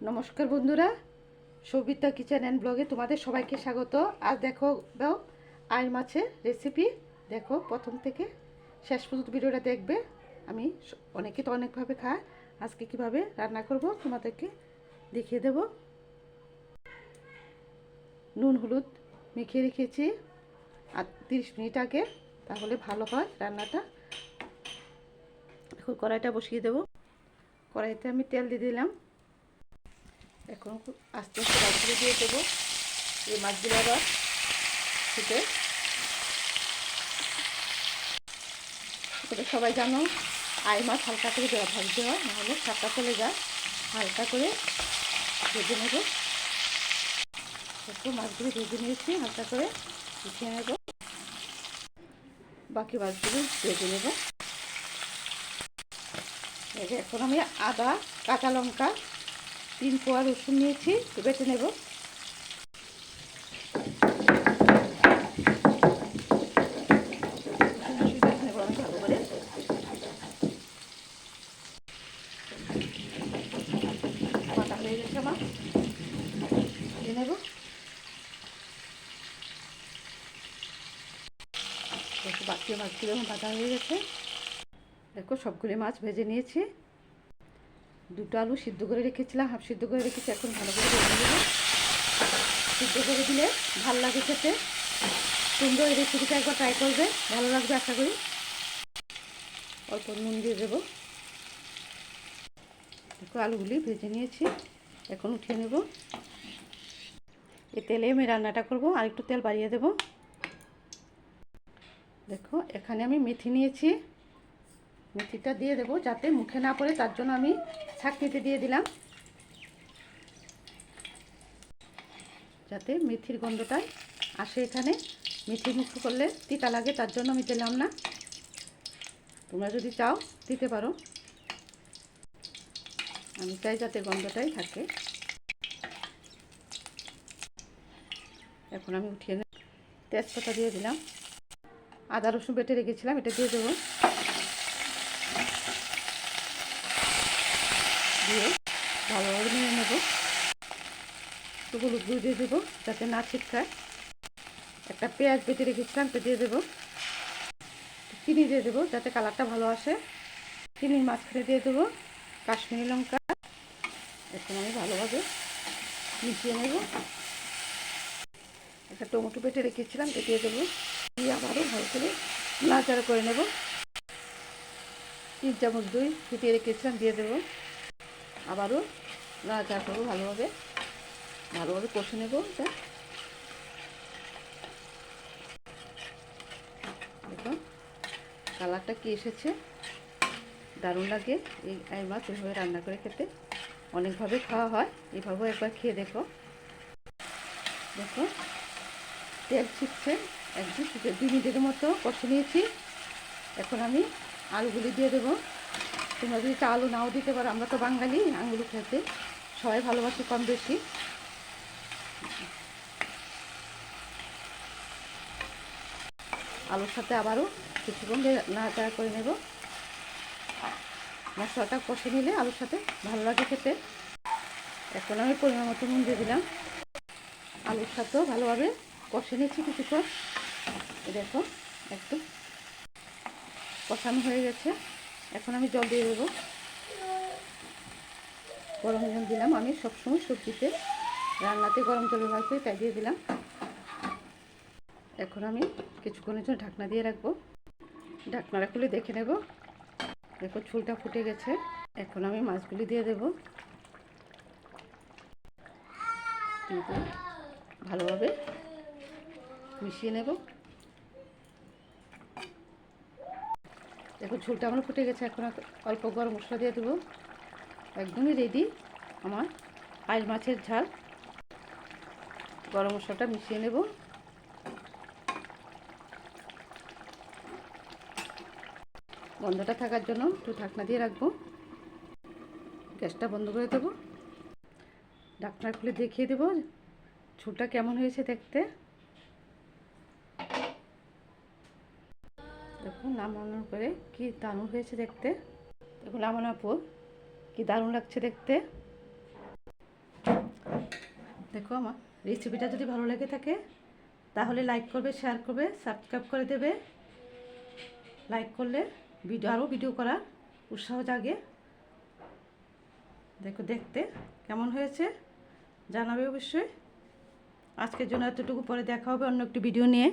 নমস্কার বন্ধুরা Sabita kitchen and ব্লগে তোমাদের সবাইকে স্বাগত। আজ দেখো, দাও, আই মাছের রেসিপি দেখো, প্রথম থেকে শেষ পর্যন্ত ভিডিওটা দেখবে। আমি অনেকে তো অনেকভাবে খায়। আজকে কীভাবে রান্না করব তোমাদেরকে দেখিয়ে দেব। নুন, হলুদ মেখে রেখেছি। আর তিরিশ মিনিট আগে, তাহলে ভালো হয় রান্নাটা। এখন কড়াইটা বসিয়ে দেবো। কড়াইতে আমি তেল দিয়ে দিলাম। এখন আস্তে আস্তে মাছগুলো দিয়ে দেবো। এই মাছগুলো আবার ফুটে। সবাই জানো, আই মাছ হালকা করে দেওয়া ভাজতে হয়, নাহলে সাতটা চলে যায়। হালকা করে ভেজে নেব। একটু মাছগুলো ভেজে নিয়েছি, হালকা করে উঠিয়ে নেব। বাকি মাছগুলো ভেজে নেব। এখন আমি আদা, কাঁচা লঙ্কা তিন কোয়া রসুন নিয়েছি, বেটে নেব। হয়ে গেছে আমার বাকি মাছগুলো বাটা হয়ে গেছে। দেখো, সবগুলি মাছ ভেজে নিয়েছি। দুটো আলু সিদ্ধ করে রেখেছিলাম, হাফ সিদ্ধ করে রেখেছি, এখন ভালো করে ভেজে দেবো সিদ্ধ করে দিলে ভালো লাগে খেতে। সুন্দর এই রেসিপিটা একবার ট্রাই করবে, ভালো লাগবে আশা করি। অল্প নুন দিয়ে দেবো। দেখো, আলুগুলি ভেজে নিয়েছি, এখন উঠিয়ে নেব। এই তেলে আমি রান্নাটা করব, আর একটু তেল বাড়িয়ে দেব। দেখো, এখানে আমি মেথি নিয়েছি। মেথিটা দিয়ে দেবো যাতে মুখে না পড়ে, তার জন্য আমি ছাঁকনিতে দিয়ে দিলাম। যাতে মেথির গন্ধটা আসে এখানে। মেথি মুখ করলে তিতা লাগে, তার জন্য আমি দিলাম না। তোমরা যদি চাও, দিতে পারো। আমি চাই যাতে গন্ধটাই থাকে। এখন আমি উঠিয়ে তেজপাতা দিয়ে দিলাম। আদা রসুন বেটে রেখেছিলাম, এটা দিয়ে দেবো দিয়ে ভালোভাবে নিয়ে নেব একটু হলুদ গুঁড়ো দিয়ে দেবো, যাতে না ছিটকায়। একটা পেঁয়াজ বেটে রেখেছিলাম এটা দিয়ে দেবো। চিনি দিয়ে দেবো, যাতে কালারটা ভালো আসে। চিনির মাঝখানে দিয়ে দেবো কাশ্মীরি লঙ্কা। এখন আমি ভালোভাবে মিশিয়ে নেব। একটা টমেটো পেটে রেখেছিলাম, এটা দিয়ে দেবো। দিয়ে আবারও ভালো করে নাড়াচাড়া করে নেব। তিন চামচ দই ফুটিয়ে রেখেছিলাম, দিয়ে দেবো। আবারও নাড়াচাড়া করব ভালোভাবে। ভালোভাবে কষে নেব এটা। দেখো কালারটা কি এসেছে? দারুণ লাগে। এই এই মাছ এইভাবে রান্না করে খেতে, অনেকভাবে খাওয়া হয় এইভাবেও একবার খেয়ে দেখো। দেখো, তেল ছিটছে, একদম ছিটে দুই মিনিটের মতো কষে নিয়েছি। এখন আমি আলুগুলি দিয়ে দেবো। তোমরা যদি চা আলু নাও দিতে পারো, আমরা তো বাঙালি আঙুল খেতে সবাই ভালোবাসি কম বেশি। আলুর সাথে আবারও কিছুক্ষণ নাড়াচাড়া করে নেব। মশলাটা কষে নিলে আলুর সাথে ভালো লাগে খেতে। এখন আমি পরিমাণ মতো নুন দিয়ে দিলাম। আলুর সাথেও ভালোভাবে কষে নিয়েছি কিছুক্ষণ। দেখো, একদম কষানো হয়ে গেছে। এখন আমি জল দিয়ে দেবো। গরম জল দিলাম। আমি সবসময় সবজিতে রান্নাতে গরম জল করি, তাই দিয়ে দিলাম। এখন আমি কিছুক্ষণের জন্য ঢাকনা দিয়ে রাখব। ঢাকনাটা খুলে দেখে নেব। দেখো ঝোলটা ফুটে গেছে। এখন আমি মাছগুলি দিয়ে দেব। দিয়ে ভালোভাবে মিশিয়ে নেব। দেখো ঝোলটা আমার ফুটে গেছে। এখন অল্প গরম মশলা দিয়ে দেবো। একদমই রেডি আমার আইল মাছের ঝাল। গরম মশলাটা মিশিয়ে নেব। গন্ধটা থাকার জন্য একটু ঢাকনা দিয়ে রাখব। গ্যাসটা বন্ধ করে দেবো। ঢাকনা খুলে দেখিয়ে দেবো ঝোলটা কেমন হয়েছে দেখতে। দেখুন, নামানোর পরে কি দারুণ হয়েছে দেখতে। দেখুন, নামানোর পর কি দারুণ লাগছে দেখতে। দেখো আমার রেসিপিটা যদি ভালো লেগে থাকে, তাহলে লাইক করবে শেয়ার করবে সাবস্ক্রাইব করে দেবে। লাইক করলে ভিডিও আরও ভিডিও করার উৎসাহ জাগে। দেখো, দেখতে কেমন হয়েছে জানাবে অবশ্যই। আজকের জন্য এতটুকু, পরে দেখা হবে অন্য একটি ভিডিও নিয়ে।